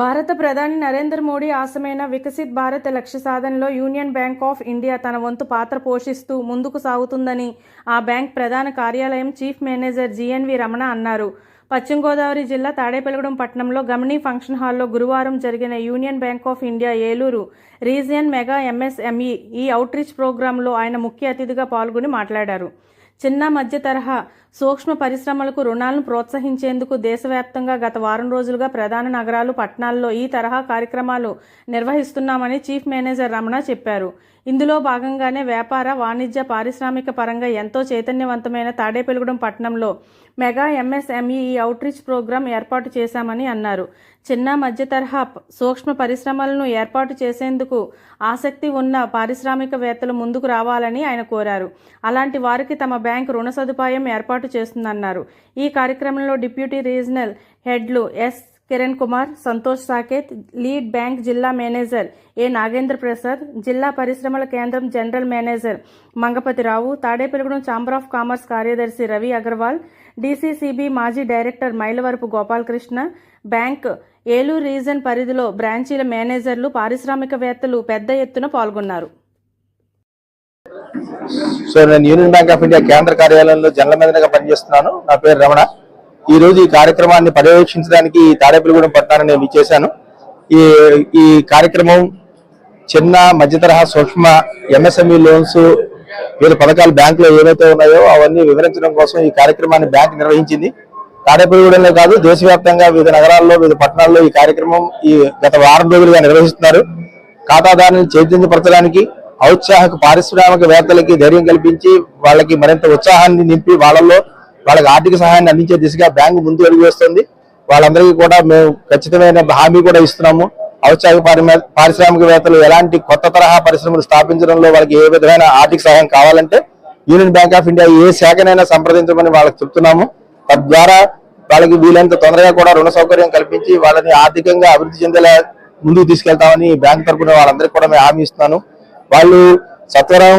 భారత ప్రధాని నరేంద్ర మోడీ ఆశమైన వికసిత్ భారత్ లక్ష్య సాధనలో యూనియన్ బ్యాంక్ ఆఫ్ ఇండియా తన వంతు పాత్ర పోషిస్తూ ముందుకు సాగుతుందని ఆ బ్యాంక్ ప్రధాన కార్యాలయం చీఫ్ మేనేజర్ జిఎన్వి రమణ అన్నారు. పశ్చిమ గోదావరి జిల్లా తాడేపల్లిగూడెం పట్టణంలో గమని ఫంక్షన్ హాల్లో గురువారం జరిగిన Union Bank of India Eluru region mega MSME ఈ అవుట్రీచ్ ప్రోగ్రాంలో ఆయన ముఖ్య అతిథిగా పాల్గొని మాట్లాడారు. చిన్న మధ్య తరహా సూక్ష్మ పరిశ్రమలకు రుణాలను ప్రోత్సహించేందుకు దేశవ్యాప్తంగా గత వారం రోజులుగా ప్రధాన నగరాలు పట్టణాల్లో ఈ తరహా కార్యక్రమాలు నిర్వహిస్తున్నామని చీఫ్ మేనేజర్ రమణ చెప్పారు. ఇందులో భాగంగానే వ్యాపార వాణిజ్య పారిశ్రామిక పరంగా ఎంతో చైతన్యవంతమైన తాడేపల్లిగూడెం పట్టణంలో మెగా ఎంఎస్ఎంఈ ఈ అవుట్రీచ్ ప్రోగ్రాం ఏర్పాటు చేశామని అన్నారు. చిన్న మధ్య తరహా సూక్ష్మ పరిశ్రమలను ఏర్పాటు చేసేందుకు ఆసక్తి ఉన్న పారిశ్రామికవేత్తలు ముందుకు రావాలని ఆయన కోరారు. అలాంటి వారికి తమ బ్యాంకు రుణ సదుపాయం ఏర్పాటు చేస్తుందన్నారు. ఈ కార్యక్రమంలో deputy regional హెడ్లు S Kiran Kumar Santosh Saketh lead bank జిల్లా మేనేజర్ ఏ నాగేంద్ర ప్రసాద్ జిల్లా పరిశ్రమల కేంద్రం general manager Mangapathirao Tadepalligudem chamber of commerce కార్యదర్శి రవి అగర్వాల్ డీసీసీబీ మాజీ director Mylavarapu Gopalakrishna bank Eluru region పరిధిలో బ్రాంచీల మేనేజర్లు పారిశ్రామికవేత్తలు పెద్ద ఎత్తున పాల్గొన్నారు. సో నేను యూనియన్ బ్యాంక్ ఆఫ్ ఇండియా కేంద్ర కార్యాలయంలో జనరల్ మీదనగా పనిచేస్తున్నాను. నా పేరు రమణ. ఈ రోజు ఈ కార్యక్రమాన్ని పర్యవేక్షించడానికి ఈ తాడేపల్లిగూడెం పట్టణాన్ని నేను ఇచ్చేశాను ఈ ఈ కార్యక్రమం చిన్న మధ్య తరహా సూక్ష్మ ఎంఎస్ఎంఈ లోన్స్ వివిధ పథకాలు బ్యాంకులో ఏవైతే ఉన్నాయో అవన్నీ వివరించడం కోసం ఈ కార్యక్రమాన్ని బ్యాంక్ నిర్వహించింది. తాడేపల్లిగూడెంలో కాదు దేశవ్యాప్తంగా వివిధ నగరాల్లో వివిధ పట్టణాల్లో ఈ కార్యక్రమం ఈ గత వారం రోజులుగా నిర్వహిస్తున్నారు. ఖాతాదారులను చైతన్యపరచడానికి ఔత్సాహక పారిశ్రామికవేత్తలకి ధైర్యం కల్పించి వాళ్ళకి మరింత ఉత్సాహాన్ని నింపి వాళ్ళల్లో వాళ్ళకి ఆర్థిక సహాయాన్ని అందించే దిశగా బ్యాంకు ముందు అడుగు వేస్తుంది. వాళ్ళందరికీ కూడా మేము ఖచ్చితమైన హామీ కూడా ఇస్తున్నాము. ఔత్సాహిక పారిశ్రామికవేత్తలు ఎలాంటి కొత్త తరహా పరిశ్రమలు స్థాపించడంలో వాళ్ళకి ఏ విధమైన ఆర్థిక సహాయం కావాలంటే యూనియన్ బ్యాంక్ ఆఫ్ ఇండియా ఏ శాఖనైనా సంప్రదించమని వాళ్ళకి చెప్తున్నాము. తద్వారా వాళ్ళకి వీలైనంత తొందరగా కూడా రుణ సౌకర్యం కల్పించి వాళ్ళని ఆర్థికంగా అభివృద్ధి చెందేలా ముందుకు తీసుకెళ్తామని బ్యాంక్ తరపున వాళ్ళందరికీ కూడా మేము హామీ ఇస్తున్నాను. వాళ్ళు సత్వరం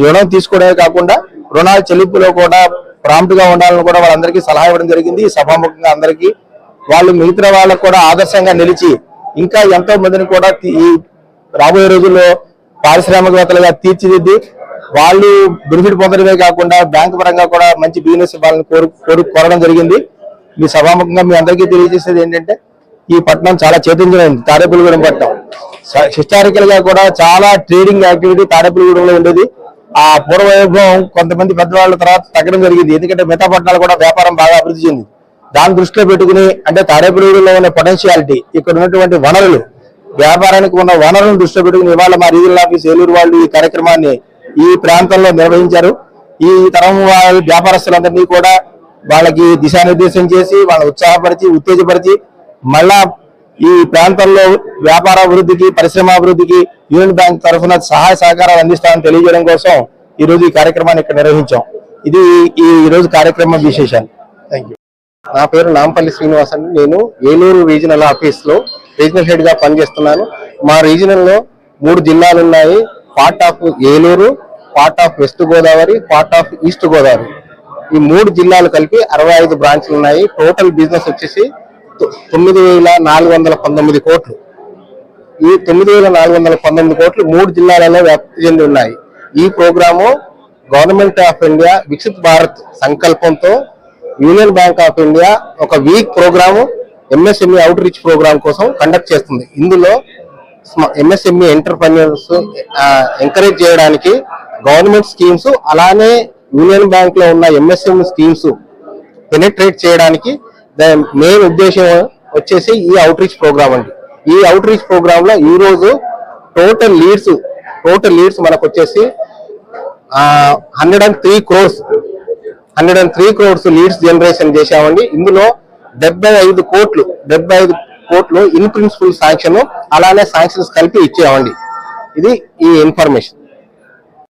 రుణం తీసుకోవడమే కాకుండా రుణాల చెల్లింపులో కూడా ప్రాంప్ట్గా ఉండాలని కూడా వాళ్ళందరికీ సలహా ఇవ్వడం జరిగింది. సభాముఖంగా అందరికీ వాళ్ళు మిగతా వాళ్ళకు కూడా ఆదర్శంగా నిలిచి ఇంకా ఎంతో మందిని కూడా ఈ రాబోయే రోజుల్లో పారిశ్రామికవేత్తలుగా తీర్చిదిద్ది వాళ్ళు బెనిఫిట్ పొందడమే కాకుండా బ్యాంకు పరంగా కూడా మంచి బిజినెస్ వాళ్ళని కోరు కోరడం జరిగింది. మీ సభాముఖంగా మీ అందరికీ తెలియజేసేది ఏంటంటే ఈ పట్టణం చాలా చైతన్యమైంది తాడేపల్లిగూడెం పట్టణం హిస్టారికల్గా కూడా చాలా ట్రేడింగ్ యాక్టివిటీ తాడేపల్లిగూడెంలో ఉండేది. ఆ పూర్వవైభవం కొంతమంది పెద్దవాళ్ళ తర్వాత తగ్గడం జరిగింది. ఎందుకంటే మిగతా పట్టణాలు కూడా వ్యాపారం బాగా అభివృద్ధి చెందింది దాన్ని దృష్టిలో పెట్టుకుని అంటే తాడేపల్లిగూడెంలో ఉన్న పొటెన్షియాలిటీ ఇక్కడ ఉన్నటువంటి వనరులు వ్యాపారానికి ఉన్న వనరులను దృష్టిలో పెట్టుకుని ఇవాళ మా రీజనల్ ఆఫీస్ ఏలూరు వాళ్ళు ఈ కార్యక్రమాన్ని ఈ ప్రాంతంలో నిర్వహించారు. ఈ తరం వాళ్ళ వ్యాపారస్తులందరినీ కూడా వాళ్ళకి దిశానిర్దేశం చేసి వాళ్ళని ఉత్సాహపరిచి ఉత్తేజపరిచి మళ్ళా ఈ ప్రాంతంలో వ్యాపార అభివృద్ధికి పరిశ్రమ అభివృద్ధికి యూనియన్ బ్యాంక్ తరఫున సహాయ సహకారాలు అందిస్తామని తెలియజేయడం కోసం ఈరోజు ఈ కార్యక్రమాన్ని ఇక్కడ నిర్వహించాం. ఇది ఈ రోజు కార్యక్రమం విశేషాలు. థ్యాంక్ యూ నా పేరు నాంపల్లి శ్రీనివాస్ అండి నేను ఏలూరు రీజనల్ ఆఫీస్లో రీజనల్ హెడ్గా పనిచేస్తున్నాను. మా రీజనల్లో మూడు జిల్లాలు ఉన్నాయి. Part of Eluru part of west Godavari part of east Godavari. ఈ మూడు జిల్లాలు కలిపి అరవై ఐదు బ్రాంచ్లు ఉన్నాయి. టోటల్ బిజినెస్ వచ్చేసి తొమ్మిది వేల నాలుగు వందల పంతొమ్మిది కోట్లు. ఈ తొమ్మిది వేల నాలుగు వందల పంతొమ్మిది కోట్లు మూడు జిల్లాలలో వ్యాప్తి చెంది ఉన్నాయి. ఈ program government of India Viksit Bharat సంకల్పంతో యూనియన్ బ్యాంక్ ఆఫ్ ఇండియా ఒక week program MSME outreach program కోసం కండక్ట్ చేస్తుంది. ఇందులో ఎంఎస్ఎంఈ ఎంటర్ప్రెన్యూర్స్ ఎంకరేజ్ చేయడానికి గవర్నమెంట్ స్కీమ్స్ అలానే యూనియన్ బ్యాంక్లో ఉన్న ఎంఎస్ఎంఈ స్కీమ్స్ పెనిట్రేట్ చేయడానికి మెయిన్ ఉద్దేశం వచ్చేసి ఈ అవుట్ రీచ్ ప్రోగ్రామ్ అండి. ఈ అవుట్ రీచ్ ప్రోగ్రామ్లో ఈ రోజు టోటల్ లీడ్స్ టోటల్ లీడ్స్ మనకు వచ్చేసి hundred and three crores hundred and three crores leads generation చేశామండి. ఇందులో డెబ్బై ఐదు కోట్లు డెబ్బై ఐదు కోట్లు ఇన్ ప్రిన్సిపల్ శాంక్షన్ అలానే శాంక్షన్స్ కలిపి ఇచ్చామండి ఇది ఈ ఇన్ఫర్మేషన్